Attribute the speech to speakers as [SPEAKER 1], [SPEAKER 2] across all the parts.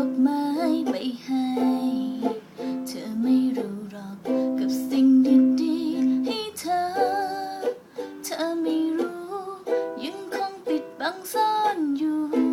[SPEAKER 1] อกไปให้ เธอไม่รู้หรอกกับสิ่งดีๆให้เธอ เธอไม่รู้ ยังคงปิดบังซ่อนอยู่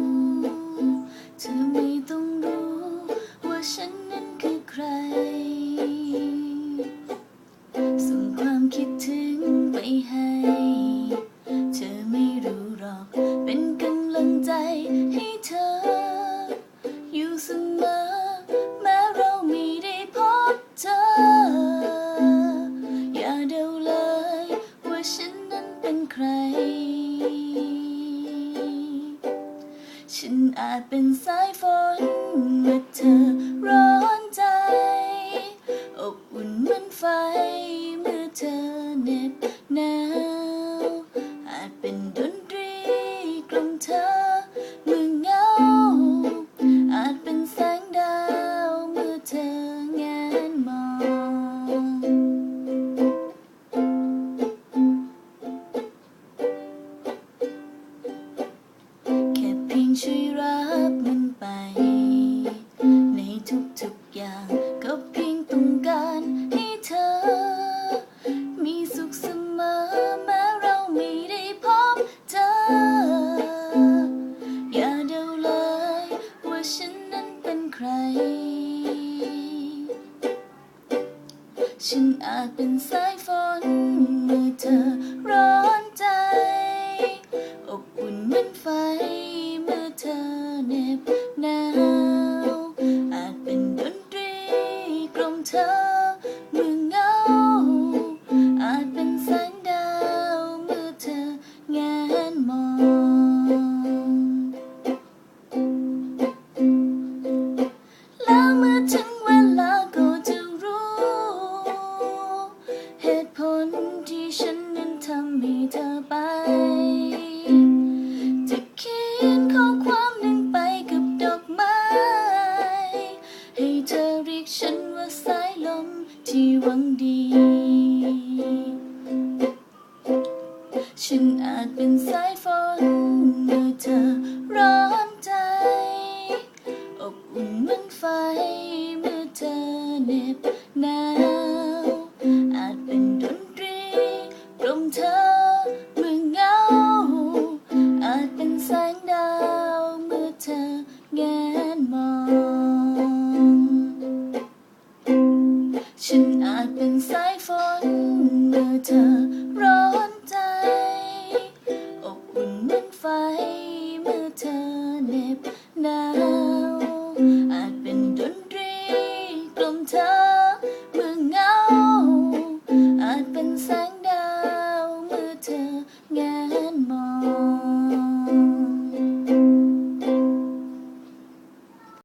[SPEAKER 1] เป็นใคร ฉันอาจเป็นสายฝน ก็เพียงต้องการให้เธอ มีสุขเสมอแม้เราไม่ได้พบเธอ อย่าเดาเลยว่าฉันนั้นเป็นใคร ฉันอาจเป็นสายฝนเมื่อเธอร้อนใจ อบอุ่นเหมือนไฟเมื่อเธอเหน็บ ที่หวังดี ฉันอาจเป็นสายฝนเมื่อเธอร้อนใจ อบอุ่นเหมือนไฟเมื่อเธอเหน็บ ฉันอาจเป็นสายฝนเมื่อเธอร้อนใจอบอุ่นเหมือนไฟเมื่อเธอเหน็บหนาวอาจเป็นดนตรีกลมเธอเมื่อเหงาอาจเป็นแสงดาวเมื่อเธอเงา